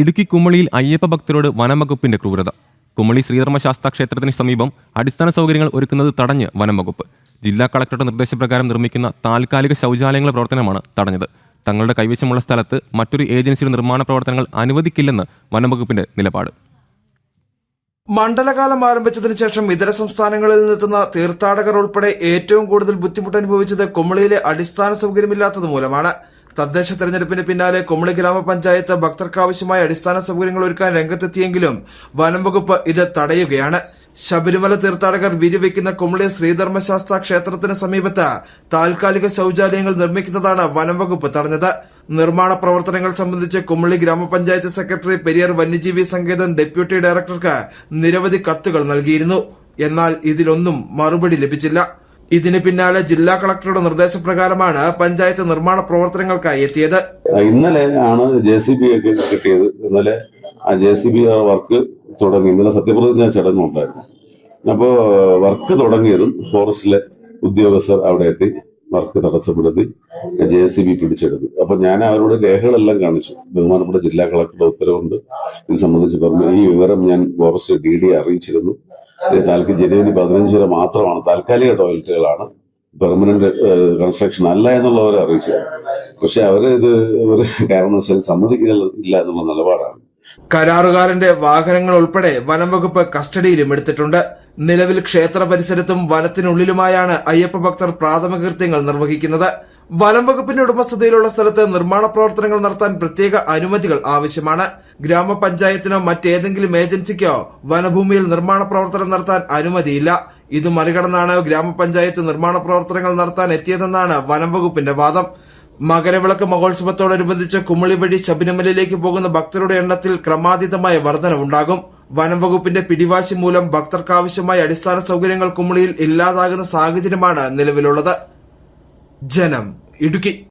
ഇടുക്കി കുമളിയിൽ അയ്യപ്പ ഭക്തരോട് വനംവകുപ്പിന്റെ ക്രൂരത. കുമളി ശ്രീധർമ്മശാസ്ത്ര ക്ഷേത്രത്തിന് സമീപം അടിസ്ഥാന സൗകര്യങ്ങൾ ഒരുക്കുന്നത് തടഞ്ഞ് വനംവകുപ്പ്. ജില്ലാ കളക്ടറുടെ നിർദ്ദേശപ്രകാരം നിർമ്മിക്കുന്ന താൽക്കാലിക ശൗചാലയങ്ങളുടെ പ്രവർത്തനമാണ് തടഞ്ഞത്. തങ്ങളുടെ കൈവശമുള്ള സ്ഥലത്ത് മറ്റൊരു ഏജൻസിയുടെ നിർമ്മാണ പ്രവർത്തനങ്ങൾ അനുവദിക്കില്ലെന്ന് വനംവകുപ്പിന്റെ നിലപാട്. മണ്ഡലകാലം ആരംഭിച്ചതിനു ശേഷം ഇതര സംസ്ഥാനങ്ങളിൽ നിന്നെത്തുന്ന തീർത്ഥാടകർ ഉൾപ്പെടെ ഏറ്റവും കൂടുതൽ ബുദ്ധിമുട്ട് അനുഭവിച്ചത് കുമളിയിലെ അടിസ്ഥാന സൗകര്യമില്ലാത്തത് മൂലമാണ്. തദ്ദേശ തെരഞ്ഞെടുപ്പിന് പിന്നാലെ കുമളി ഗ്രാമപഞ്ചായത്ത് ഭക്തർക്കാവശ്യമായ അടിസ്ഥാന സൗകര്യങ്ങൾ ഒരുക്കാൻ രംഗത്തെത്തിയെങ്കിലും വനംവകുപ്പ് ഇത് തടയുകയാണ്. ശബരിമല തീർത്ഥാടകർ വിരിവയ്ക്കുന്ന കുമളി ശ്രീധർമ്മശാസ്ത്ര ക്ഷേത്രത്തിന് സമീപത്ത് താൽക്കാലിക ശൌചാലയങ്ങൾ നിർമ്മിക്കുന്നതാണ് വനംവകുപ്പ് തടഞ്ഞത്. നിർമ്മാണ പ്രവർത്തനങ്ങൾ സംബന്ധിച്ച് കുമളി ഗ്രാമപഞ്ചായത്ത് സെക്രട്ടറി പെരിയാർ വന്യജീവി സങ്കേതം ഡെപ്യൂട്ടി ഡയറക്ടർക്ക് നിരവധി കത്തുകൾ നൽകിയിരുന്നു. എന്നാൽ ഇതിലൊന്നും മറുപടി ലഭിച്ചില്ല. ഇതിന് പിന്നാലെ ജില്ലാ കളക്ടറുടെ നിർദ്ദേശപ്രകാരമാണ് പഞ്ചായത്ത് നിർമ്മാണ പ്രവർത്തനങ്ങൾക്കായി എത്തിയത്. ഇന്നലെ ആണ് ജെ സി ബി ഒക്കെ കിട്ടിയത്. ഇന്നലെ ആ ജെ സി ബി വർക്ക് തുടങ്ങി. ഇന്നലെ സത്യപ്രതിജ്ഞ ചടങ്ങുണ്ടായിരുന്നു അപ്പോ വർക്ക് തുടങ്ങിയതും ഫോറസ്റ്റിലെ ഉദ്യോഗസ്ഥർ അവിടെ എത്തി. വർക്ക് തടസ്സപ്പെടുത്തി ജെ സി ബി പിടിച്ചെടുത്തു. അപ്പൊ ഞാൻ അവരോട് രേഖകളെല്ലാം കാണിച്ചു. ബഹുമാനപ്പെട്ട ജില്ലാ കളക്ടറുടെ ഉത്തരവുണ്ട്. ഇത് സംബന്ധിച്ച് പറഞ്ഞു. ഈ വിവരം ഞാൻ ഫോറസ്റ്റ് ഡി ഡി അറിയിച്ചിരുന്നു. താൽക്കി ജനുവരി പതിനഞ്ച് വരെ മാത്രമാണ്. താൽക്കാലിക ടോയ്ലറ്റുകളാണ്. പെർമനന്റ് കൺസ്ട്രക്ഷൻ അല്ല എന്നുള്ളവരെ അറിയിച്ചു പക്ഷെ അവർ ഇത് ഒരു കാരണവശാൽ സമ്മതിക്കില്ല എന്നുള്ള നിലപാടാണ്. കരാറുകാരന്റെ വാഹനങ്ങൾ ഉൾപ്പെടെ വനം വകുപ്പ് കസ്റ്റഡിയിലും എടുത്തിട്ടുണ്ട്. നിലവിൽ ക്ഷേത്ര പരിസരത്തും വനത്തിനുള്ളിലുമായാണ് അയ്യപ്പ ഭക്തർ പ്രാഥമിക കൃത്യങ്ങൾ നിർവഹിക്കുന്നത്. വനം വകുപ്പിന്റെ ഉടമസ്ഥതയിലുള്ള സ്ഥലത്ത് നിർമ്മാണ പ്രവർത്തനങ്ങൾ നടത്താൻ പ്രത്യേക അനുമതികൾ ആവശ്യമാണ്. ഗ്രാമപഞ്ചായത്തിനോ മറ്റേതെങ്കിലും ഏജൻസിക്കോ വനഭൂമിയിൽ നിർമ്മാണ പ്രവർത്തനം നടത്താൻ അനുമതിയില്ല. ഇത് മറികടന്നാണ് ഗ്രാമപഞ്ചായത്ത് നിർമ്മാണ പ്രവർത്തനങ്ങൾ നടത്താൻ എത്തിയതെന്നാണ് വനം വകുപ്പിന്റെ വാദം. മകരവിളക്ക് മഹോത്സവത്തോടനുബന്ധിച്ച് കുമളി വഴി ശബരിമലയിലേക്ക് പോകുന്ന ഭക്തരുടെ എണ്ണത്തിൽ ക്രമാതീതമായ വർധനവുണ്ടാകും. വനം വകുപ്പിന്റെ പിടിവാശി മൂലം ഭക്തർക്കാവശ്യമായ അടിസ്ഥാന സൗകര്യങ്ങൾ കുമളിയിൽ ഇല്ലാതാകുന്ന സാഹചര്യമാണ് നിലവിലുള്ളത്. ജനം ഇടുക്കി.